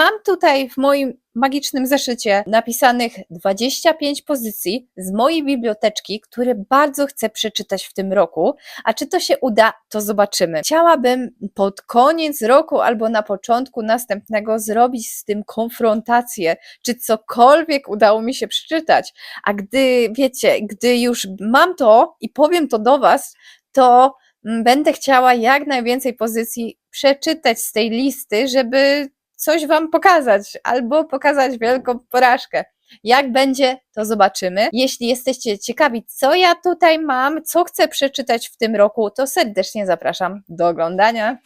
mam tutaj w moim magicznym zeszycie napisanych 25 pozycji z mojej biblioteczki, które bardzo chcę przeczytać w tym roku. A czy to się uda, to zobaczymy. Chciałabym pod koniec roku albo na początku następnego zrobić z tym konfrontację, czy cokolwiek udało mi się przeczytać. A gdy wiecie, gdy już mam to i powiem to do Was, to mm, będę chciała jak najwięcej pozycji przeczytać z tej listy, żeby coś Wam pokazać albo pokazać wielką porażkę. Jak będzie, to zobaczymy. Jeśli jesteście ciekawi, co ja tutaj mam, co chcę przeczytać w tym roku, to serdecznie zapraszam do oglądania.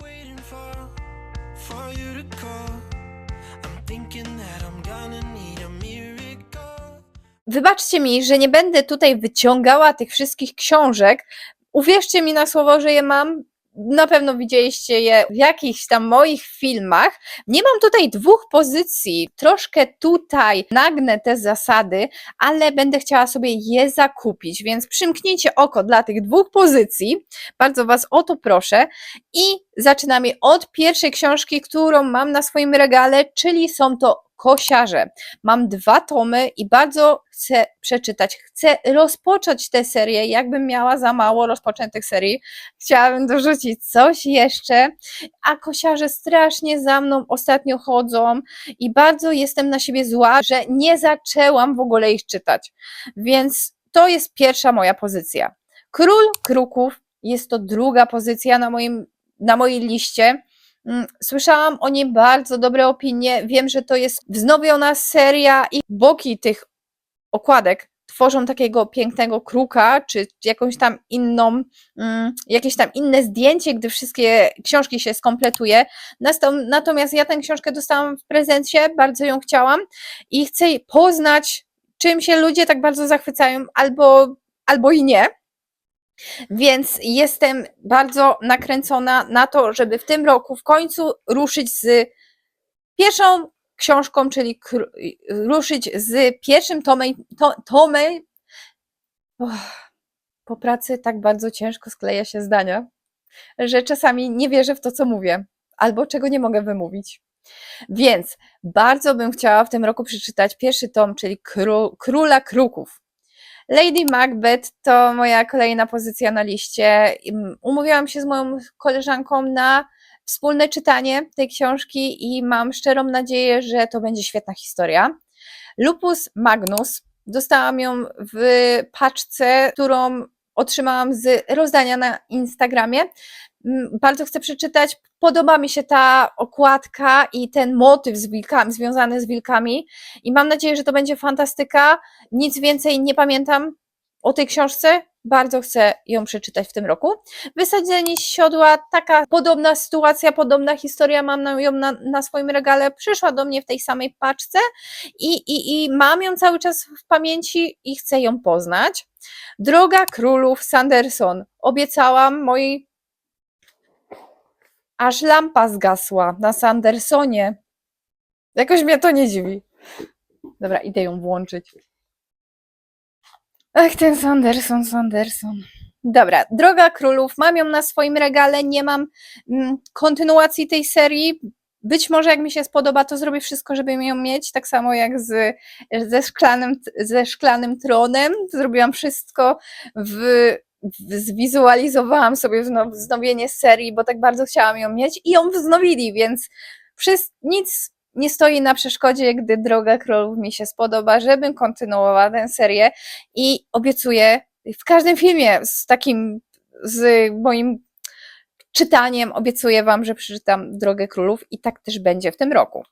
Wybaczcie mi, że nie będę tutaj wyciągała tych wszystkich książek. Uwierzcie mi na słowo, że je mam. Na pewno widzieliście je w jakichś tam moich filmach. Nie mam tutaj dwóch pozycji. Troszkę tutaj nagnę te zasady, ale będę chciała sobie je zakupić, więc przymknijcie oko dla tych dwóch pozycji. Bardzo Was o to proszę. I zaczynamy od pierwszej książki, którą mam na swoim regale, czyli są to Kosiarze. Mam dwa tomy i bardzo chcę przeczytać. Chcę rozpocząć tę serię. Jakbym miała za mało rozpoczętych serii, chciałabym dorzucić coś jeszcze. A kosiarze strasznie za mną ostatnio chodzą i bardzo jestem na siebie zła, że nie zaczęłam w ogóle ich czytać. Więc to jest pierwsza moja pozycja. Król Kruków jest to druga pozycja na, moim, na mojej liście. Mm, Słyszałam o niej bardzo dobre opinie. Wiem, że to jest wznowiona seria i boki tych okładek tworzą takiego pięknego kruka, czy jakąś tam inną, mm, jakieś tam inne zdjęcie, gdy wszystkie książki się skompletuje. Natomiast ja tę książkę dostałam w prezencie, bardzo ją chciałam i chcę poznać, czym się ludzie tak bardzo zachwycają, albo, albo i nie. Więc jestem bardzo nakręcona na to, żeby w tym roku w końcu ruszyć z pierwszą książką, czyli ruszyć z pierwszym tomem. To, tomem. Uff, po pracy tak bardzo ciężko skleja się zdania, że czasami nie wierzę w to, co mówię, albo czego nie mogę wymówić. Więc bardzo bym chciała w tym roku przeczytać pierwszy tom, czyli Kró- Króla Kruków. Lady Macbeth to moja kolejna pozycja na liście. Umówiłam się z moją koleżanką na wspólne czytanie tej książki i mam szczerą nadzieję, że to będzie świetna historia. Lupus Magnus. Dostałam ją w paczce, którą otrzymałam z rozdania na Instagramie. Mm, Bardzo chcę przeczytać. Podoba mi się ta okładka i ten motyw z wilkami, związany z wilkami. I mam nadzieję, że to będzie fantastyka. Nic więcej nie pamiętam o tej książce. Bardzo chcę ją przeczytać w tym roku. Wysadzenie siodła, taka podobna sytuacja, podobna historia, mam ją na, na swoim regale, przyszła do mnie w tej samej paczce i, i, i mam ją cały czas w pamięci i chcę ją poznać. Droga Królów Sanderson. Obiecałam mojej. Aż lampa zgasła na Sandersonie. Jakoś mnie to nie dziwi. Dobra, idę ją włączyć. Ach, ten Sanderson, Sanderson. Dobra, Droga Królów, mam ją na swoim regale, nie mam mm, kontynuacji tej serii. Być może jak mi się spodoba, to zrobię wszystko, żeby ją mieć, tak samo jak z, ze, szklanym, ze szklanym tronem. Zrobiłam wszystko, w, zwizualizowałam sobie wznow- wznowienie serii, bo tak bardzo chciałam ją mieć i ją wznowili, więc wszys- nic nie stoi na przeszkodzie, gdy Droga Królów mi się spodoba, żebym kontynuowała tę serię i obiecuję w każdym filmie z takim, z moim czytaniem, obiecuję Wam, że przeczytam Drogę Królów i tak też będzie w tym roku.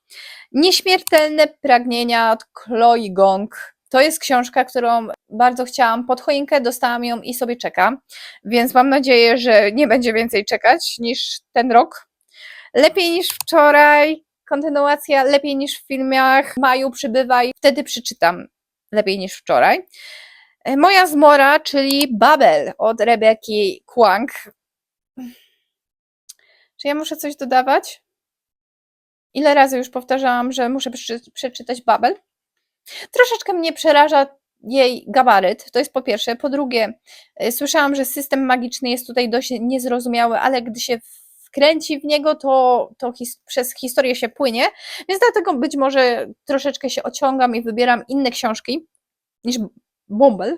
Nieśmiertelne pragnienia od Chloe Gong. To jest książka, którą bardzo chciałam pod choinkę, dostałam ją i sobie czekam, więc mam nadzieję, że nie będzie więcej czekać niż ten rok. Lepiej niż wczoraj, kontynuacja lepiej niż w filmach, maju przybywaj, wtedy przeczytam lepiej niż wczoraj. E, Moja zmora, czyli Babel od Rebeki Kwang. Czy ja muszę coś dodawać? Ile razy już powtarzałam, że muszę przeczy- przeczytać Babel? Troszeczkę mnie przeraża jej gabaryt, to jest po pierwsze. Po drugie, e, słyszałam, że system magiczny jest tutaj dość niezrozumiały, ale gdy się wkręci w niego, to, to his, przez historię się płynie, więc dlatego być może troszeczkę się ociągam i wybieram inne książki niż Bumble,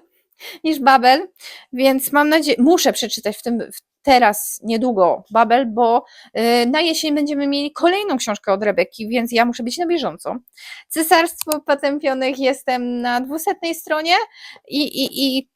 niż Babel, więc mam nadzieję, muszę przeczytać w tym w teraz niedługo Babel, bo y, na jesień będziemy mieli kolejną książkę od Rebeki, więc ja muszę być na bieżąco. Cesarstwo Potępionych jestem na dwusetnej stronie i, i, i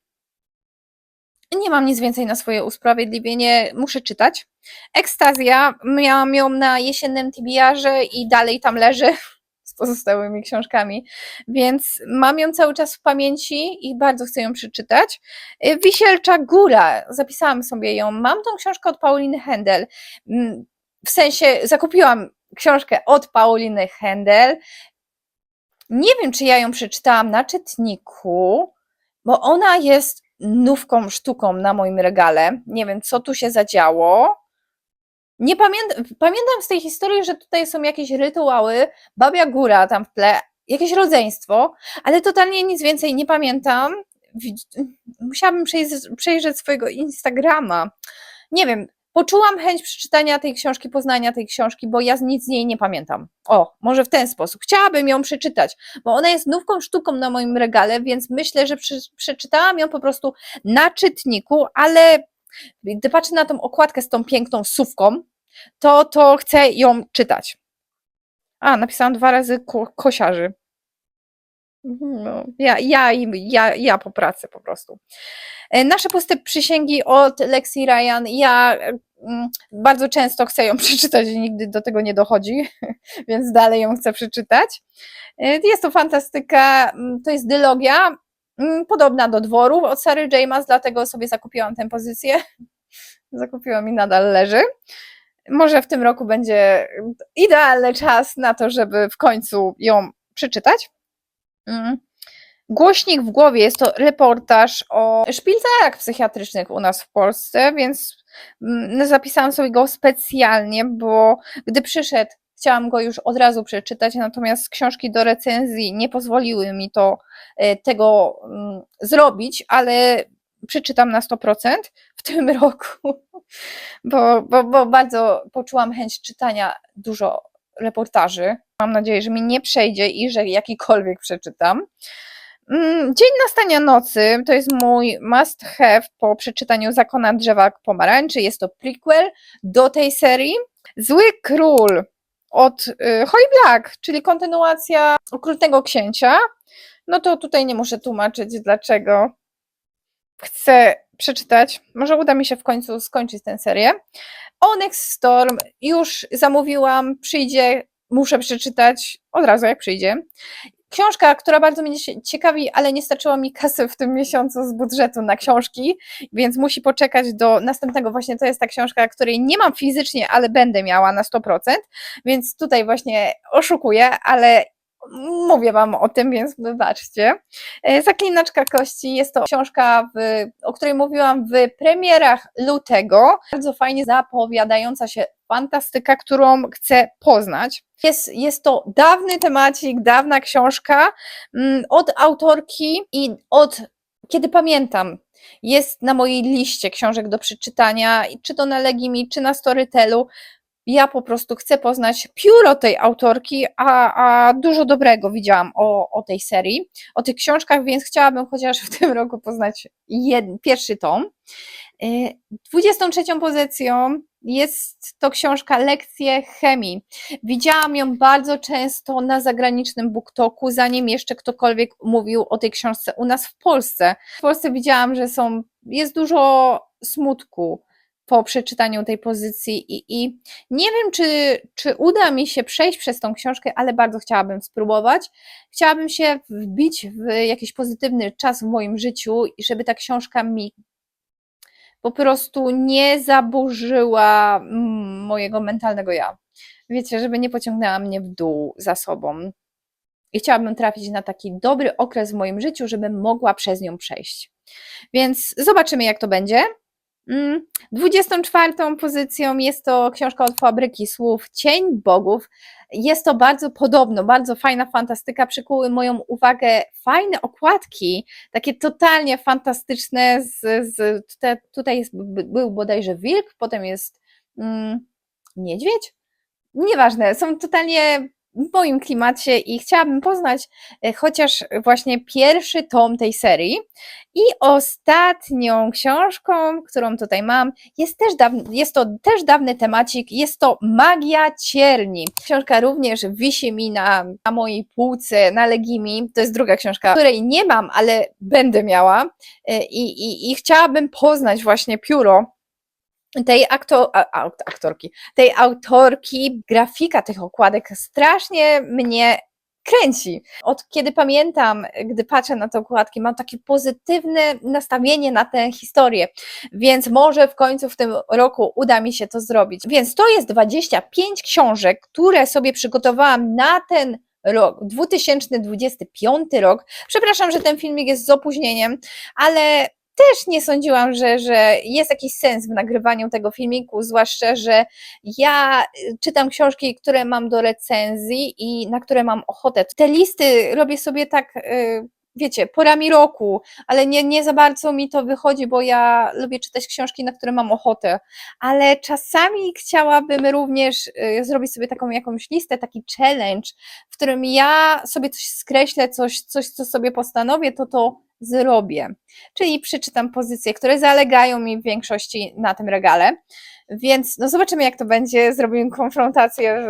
nie mam nic więcej na swoje usprawiedliwienie, muszę czytać. Ekstazja, miałam ją na jesiennym TBR-ze i dalej tam leży z pozostałymi książkami, więc mam ją cały czas w pamięci i bardzo chcę ją przeczytać. Y, Wisielcza Góra, zapisałam sobie ją, mam tą książkę od Pauliny Händel, Mm, w sensie zakupiłam książkę od Pauliny Händel, nie wiem, czy ja ją przeczytałam na czytniku, bo ona jest nówką sztuką na moim regale. Nie wiem, co tu się zadziało. Nie pamiętam, pamiętam z tej historii, że tutaj są jakieś rytuały, babia góra tam w tle, jakieś rodzeństwo, ale totalnie nic więcej nie pamiętam. Musiałabym przejrzeć, przejrzeć swojego Instagrama. Nie wiem, poczułam chęć przeczytania tej książki, poznania tej książki, bo ja nic z niej nie pamiętam. O, może w ten sposób. Chciałabym ją przeczytać, bo ona jest nówką sztuką na moim regale, więc myślę, że prze, przeczytałam ją po prostu na czytniku, ale gdy patrzę na tą okładkę z tą piękną sówką, to, to chcę ją czytać. A, napisałam dwa razy ko kosiarzy. No, ja, ja, ja, ja po pracy po prostu. E, Nasze puste przysięgi od Lexi Ryan. Ja bardzo często chcę ją przeczytać i nigdy do tego nie dochodzi, więc dalej ją chcę przeczytać. E, Jest to fantastyka, mm, to jest dylogia, mm, podobna do dworów od Sary James, dlatego sobie zakupiłam tę pozycję. Zakupiłam i nadal leży. Może w tym roku będzie idealny czas na to, żeby w końcu ją przeczytać. Mm. Głośnik w głowie jest to reportaż o szpitalach psychiatrycznych u nas w Polsce, więc mm, zapisałam sobie go specjalnie, bo gdy przyszedł, chciałam go już od razu przeczytać, natomiast książki do recenzji nie pozwoliły mi to e, tego mm, zrobić, ale przeczytam na 100% w tym roku, bo, bo, bo bardzo poczułam chęć czytania dużo reportaży. Mam nadzieję, że mi nie przejdzie i że jakikolwiek przeczytam. Mm, Dzień nastania nocy to jest mój must have po przeczytaniu Zakona Drzewa Pomarańczy. Jest to prequel do tej serii. Zły Król od y, Hoy Black, czyli kontynuacja Okrutnego Księcia. No to tutaj nie muszę tłumaczyć dlaczego chcę przeczytać. Może uda mi się w końcu skończyć tę serię. Onyx Storm już zamówiłam, przyjdzie, muszę przeczytać od razu jak przyjdzie. Książka, która bardzo mnie ciekawi, ale nie starczyło mi kasy w tym miesiącu z budżetu na książki, więc musi poczekać do następnego. Właśnie to jest ta książka, której nie mam fizycznie, ale będę miała na 100%, więc tutaj właśnie oszukuję, ale mówię Wam o tym, więc wybaczcie. E, Zaklinaczka Kości jest to książka, w, o której mówiłam w premierach lutego. Bardzo fajnie zapowiadająca się fantastyka, którą chcę poznać. Jest, jest to dawny temacik, dawna książka mm, od autorki i od kiedy pamiętam. Jest na mojej liście książek do przeczytania, czy to na Legimi, czy na Storytelu. Ja po prostu chcę poznać pióro tej autorki, a, a dużo dobrego widziałam o, o tej serii, o tych książkach, więc chciałabym chociaż w tym roku poznać jed, pierwszy tom. Y, 23 pozycją jest to książka Lekcje chemii. Widziałam ją bardzo często na zagranicznym booktoku, zanim jeszcze ktokolwiek mówił o tej książce u nas w Polsce. W Polsce widziałam, że są, jest dużo smutku po przeczytaniu tej pozycji i, i nie wiem, czy, czy uda mi się przejść przez tą książkę, ale bardzo chciałabym spróbować. Chciałabym się wbić w jakiś pozytywny czas w moim życiu żeby ta książka mi po prostu nie zaburzyła mm, mojego mentalnego ja. Wiecie, żeby nie pociągnęła mnie w dół za sobą. I chciałabym trafić na taki dobry okres w moim życiu, żebym mogła przez nią przejść. Więc zobaczymy, jak to będzie. Mm, 24 pozycją jest to książka od Fabryki Słów Cień Bogów. Jest to bardzo podobno, bardzo fajna fantastyka. Przykuły moją uwagę fajne okładki, takie totalnie fantastyczne. Z, z, tutaj, tutaj jest, by- był bodajże wilk, potem jest mm, niedźwiedź? Nieważne, są totalnie w moim klimacie i chciałabym poznać e, chociaż właśnie pierwszy tom tej serii. I ostatnią książką, którą tutaj mam, jest, też dawny, jest to też dawny temacik, jest to Magia Cierni. Książka również wisi mi na, na mojej półce, na Legimi. To jest druga książka, której nie mam, ale będę miała. E, I, i, i chciałabym poznać właśnie pióro tej akto, a, a, aktorki, tej autorki, grafika tych okładek strasznie mnie kręci. Od kiedy pamiętam, gdy patrzę na te okładki, mam takie pozytywne nastawienie na tę historię, więc może w końcu w tym roku uda mi się to zrobić. Więc to jest 25 książek, które sobie przygotowałam na ten rok, 2025 rok. Przepraszam, że ten filmik jest z opóźnieniem, ale też nie sądziłam, że, że jest jakiś sens w nagrywaniu tego filmiku, zwłaszcza, że ja y, czytam książki, które mam do recenzji i na które mam ochotę. Te listy robię sobie tak, y, wiecie, porami roku, ale nie, nie za bardzo mi to wychodzi, bo ja lubię czytać książki, na które mam ochotę, ale czasami chciałabym również y, zrobić sobie taką jakąś listę, taki challenge, w którym ja sobie coś skreślę, coś, coś co sobie postanowię, to to zrobię czyli przeczytam pozycje, które zalegają mi w większości na tym regale. Więc no zobaczymy, jak to będzie. Zrobimy konfrontację w,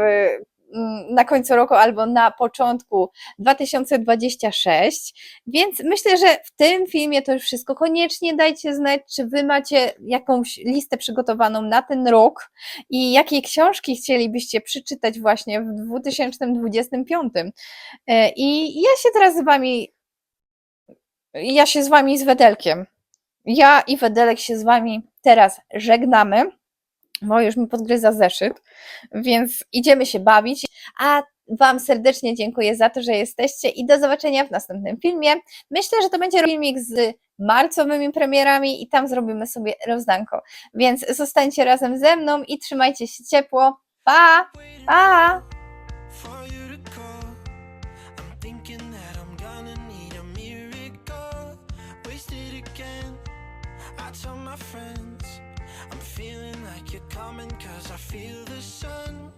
mm, na końcu roku albo na początku 2026. Więc myślę, że w tym filmie to już wszystko. Koniecznie dajcie znać, czy wy macie jakąś listę przygotowaną na ten rok i jakie książki chcielibyście przeczytać właśnie w 2025. E, I ja się teraz z wami ja się z wami z Wedelkiem. Ja i Wedelek się z wami teraz żegnamy, bo już mi podgryza zeszyt, więc idziemy się bawić. A Wam serdecznie dziękuję za to, że jesteście i do zobaczenia w następnym filmie. Myślę, że to będzie filmik z marcowymi premierami i tam zrobimy sobie rozdanko. Więc zostańcie razem ze mną i trzymajcie się ciepło. Pa! Pa! My friends I'm feeling like you're coming cause I feel the sun.